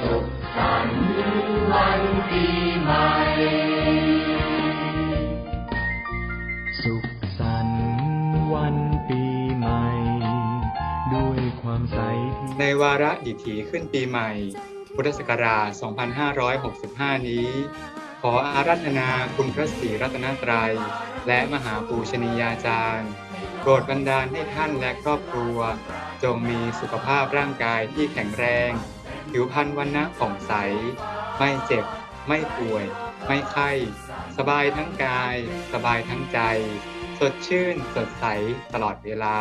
สุขสันต์วันปีใหม่ สุขสันต์วันปีใหม่ ด้วยความใส ในวาระดิถีขึ้นปีใหม่ พุทธศักราช 2565 นี้ ขออาราธนาคุณพระศรีรัตนตรัย และมหาปูชนียาจารย์โปรดบันดาลให้ท่านและครอบครัว จงมีสุขภาพร่างกายที่แข็งแรง ผิวพรรณวันนะผ่องใส ไม่เจ็บ ไม่ป่วย ไม่ไข้ สบายทั้งกาย สบายทั้งใจ สดชื่น สดใสตลอดเวลา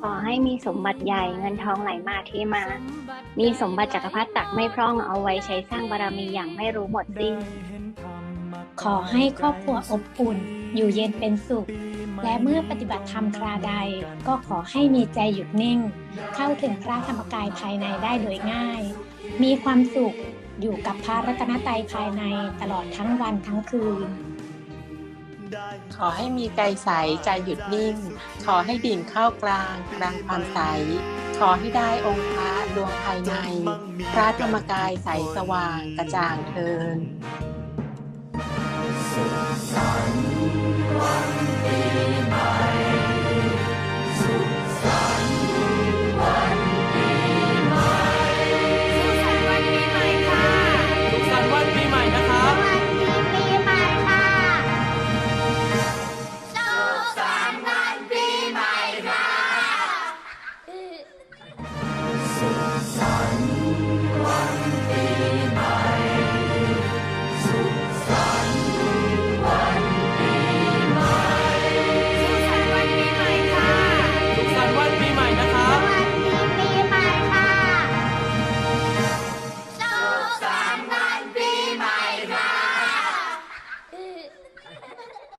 ขอให้มีสมบัติใหญ่เงินทองไหลมาเทมา มีสมบัติจักรพรรดิตักไม่พร่องเอาไว้ใช้สร้างบารมีอย่างไม่รู้หมดสิ้น ขอให้ครอบครัวอบอุ่น อยู่เย็นเป็นสุข และเมื่อปฏิบัติธรรมคราใด ก็ขอให้มีใจหยุดนิ่ง เข้าถึงพระธรรมกายภายในได้โดยง่าย มีความสุขอยู่กับพระรัตนตรัยภายในตลอดทั้งวันทั้งคืน ขอให้มีใจใสใจหยุดนิ่ง ขอให้ดิ่งเข้ากลางกลางความใส ขอให้ได้องค์พระดวงภายใน พระธรรมกายใสสว่างกระจ่างเทิน